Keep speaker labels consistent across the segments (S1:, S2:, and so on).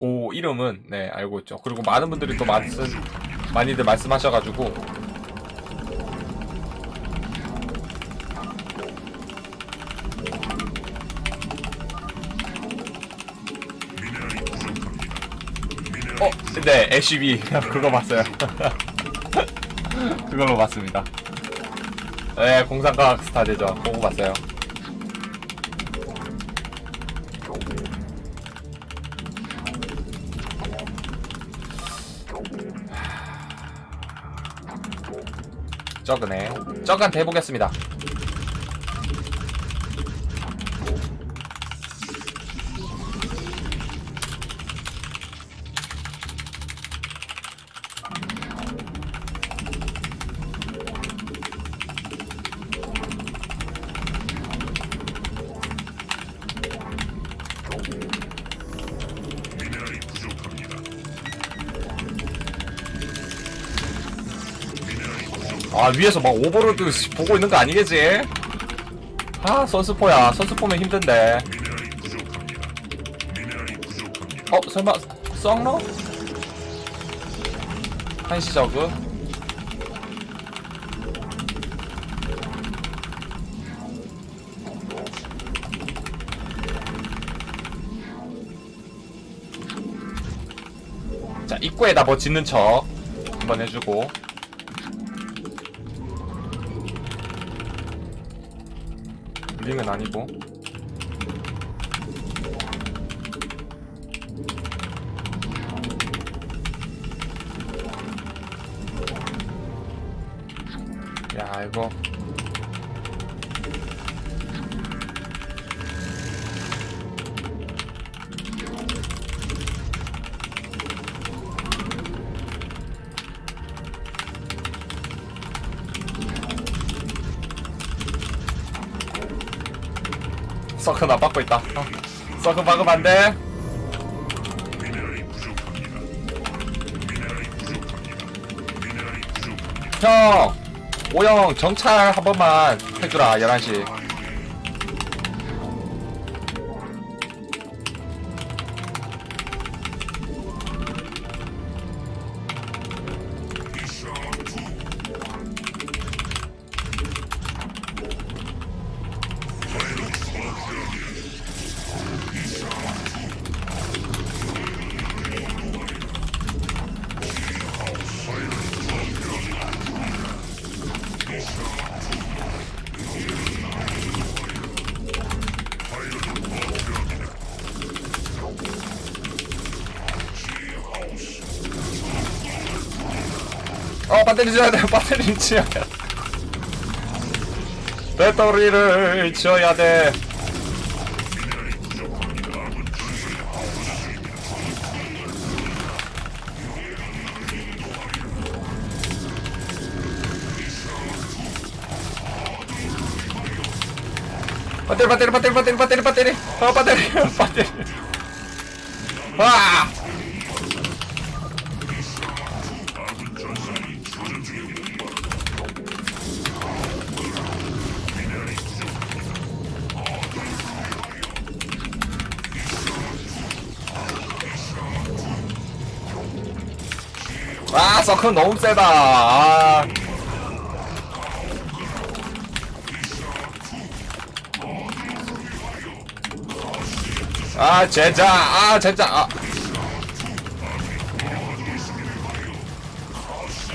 S1: 오 이름은 네 알고 있죠. 그리고 많은 분들이 또 말씀 많이들 말씀하셔가지고 어, 네, LCB 그거 봤어요. 그걸로 봤습니다. 네, 공상과학 스타대죠. 보고 봤어요. 저그네. 저그한테 해보겠습니다. 아 위에서 막 오버로드 보고 있는 거 아니겠지? 아 선수포야 선수포면 힘든데 어 설마 썩너? 한시 저그? 자 입구에다 뭐 짓는 척 한번 해주고 링은 아니고. 야 이거 서크 나 받고 있다. 어. 서크 박으면 안돼. 형 오영 정찰 한 번만 해주라 11시 배터리 지어야 돼 배터리 지어야 돼 배터리를 지어야 돼. 배터리 배터리 배터리 배터리 배터리 배터리 어 배터리 배터리. 와 아, 서클 너무 세다. 아. 아, 진짜. 아, 진짜. 아.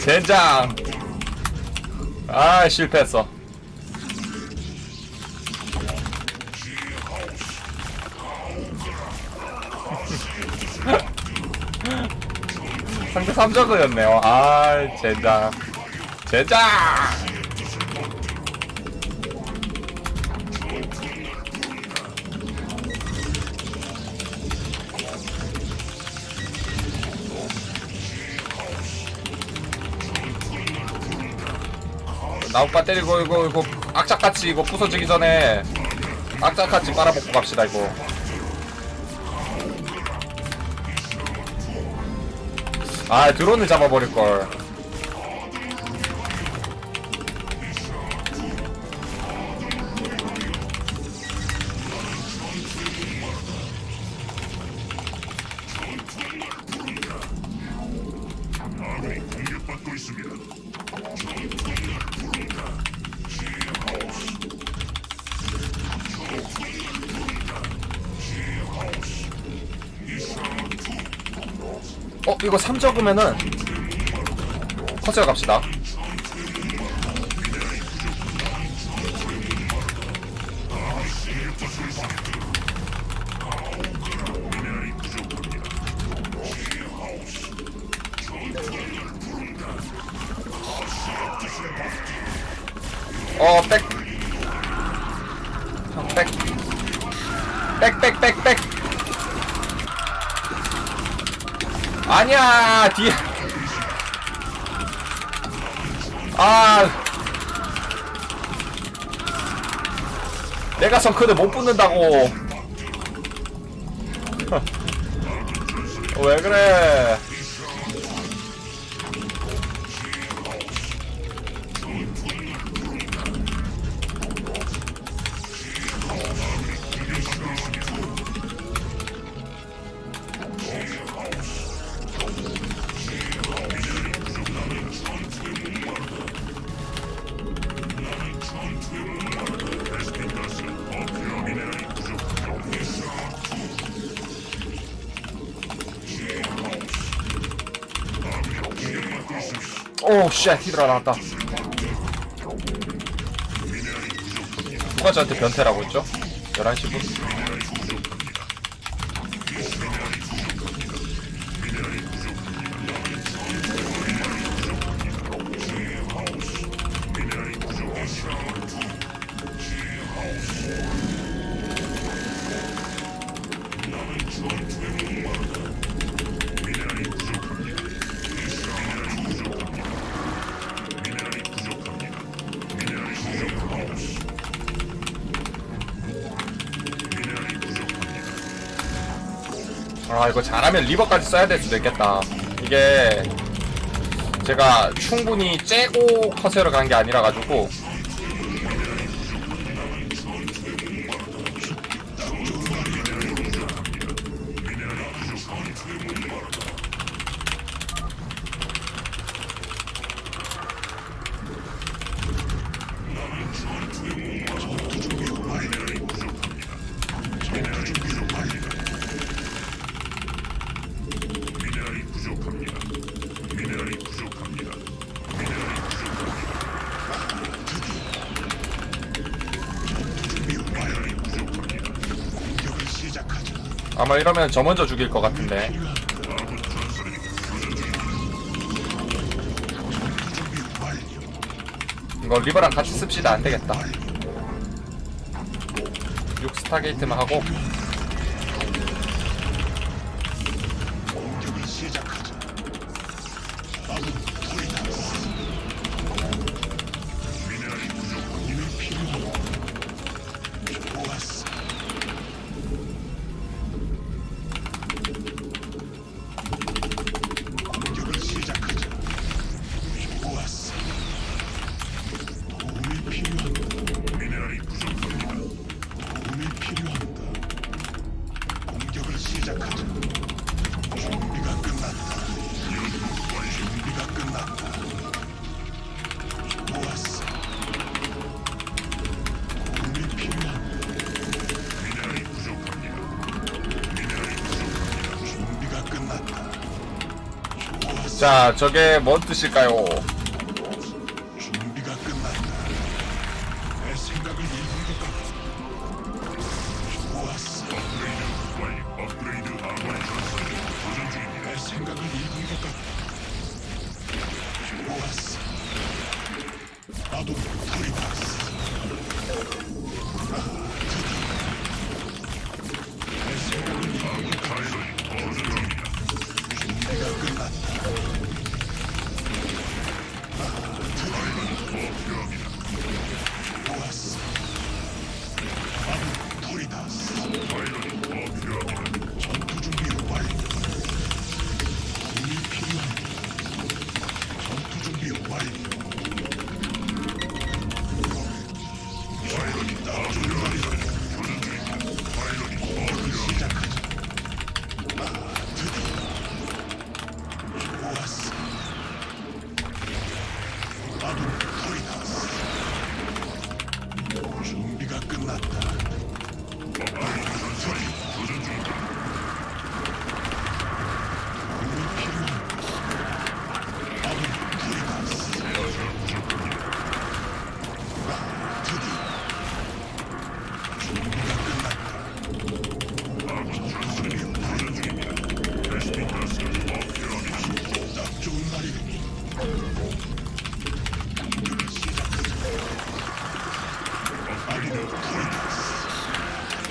S1: 젠장. 아, 실패했어. 3저그였네요. 아, 젠장. 젠장! 나옥바 때리고 이거 이거 악착같이 이거 부서지기 전에 악착같이 빨아먹고 갑시다 이거 아 드론을 잡아버릴걸 어 이거 3 적으면은 커세어 갑시다. 어, 백. 백, 백, 백, 백. 아니야, 뒤에. 아. 내가 성크를 못 붙는다고. 왜 그래? 오, 쉣, 히드라 나왔다. 누가 저한테 변태라고 했죠? 11시 분? 아 이거 잘하면 리버까지 써야 될 수도 있겠다. 이게 제가 충분히 째고 커세어를 간게 아니라 가지고 아마 이러면 저 먼저 죽일 것 같은데. 이거 리버랑 같이 씁시다. 안되겠다. 6 스타 게이트만 하고
S2: 자
S1: 저게 뭔 뜻일까요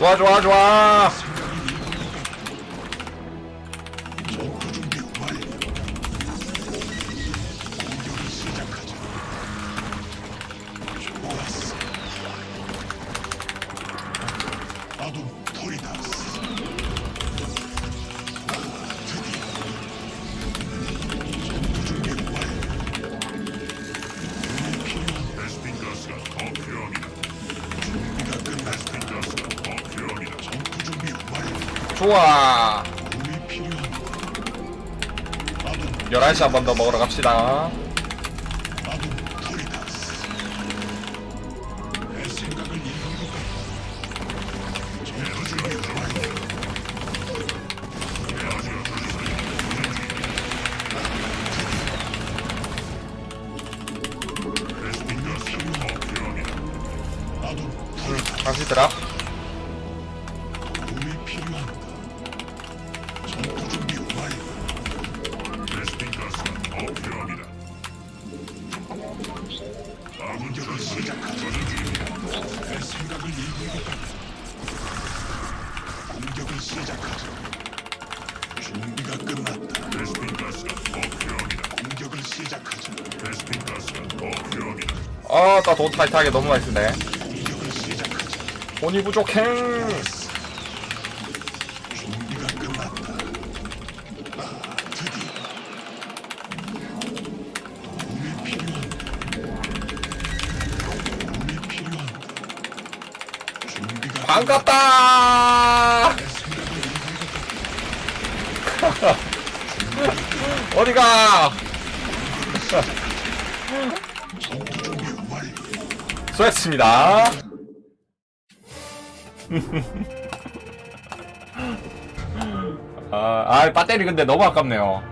S2: 좋아 좋아
S1: 좋아. 좋아. 11시 한 번 더 먹으러 갑시다.
S2: 당신들아. 아,
S1: 나 돈 타이트하게 너무 많이 쓰네. 돈이 부족해. 반갑다. 어디가? 수고하셨습니다. 아, 아, 배터리 근데 너무 아깝네요.